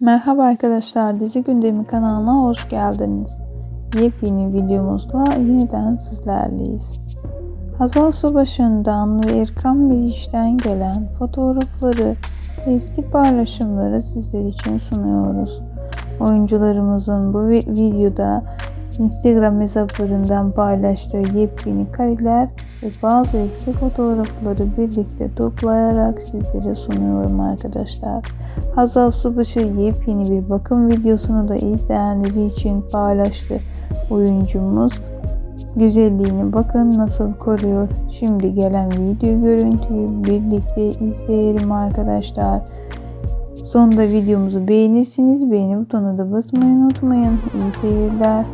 Merhaba arkadaşlar, Dizi Gündemi kanalına hoş geldiniz. Yepyeni videomuzla yeniden sizlerleyiz. Hazal Subaşı'ndan ve Erkan Biliş'ten gelen fotoğrafları ve eski paylaşımları sizler için sunuyoruz. Oyuncularımızın bu vi- videoda Instagram hesaplarından paylaştığı yepyeni kareler ve bazı eski fotoğrafları birlikte toplayarak sizlere sunuyorum arkadaşlar. Hazal Subaşı yepyeni bir bakım videosunu da izleyenleri için paylaştı. Oyuncumuz güzelliğini bakın nasıl koruyor. Şimdi gelen video görüntüyü birlikte izleyelim arkadaşlar. Sonunda videomuzu beğenirsiniz. Beğeni butonuna da basmayı unutmayın. İyi seyirler.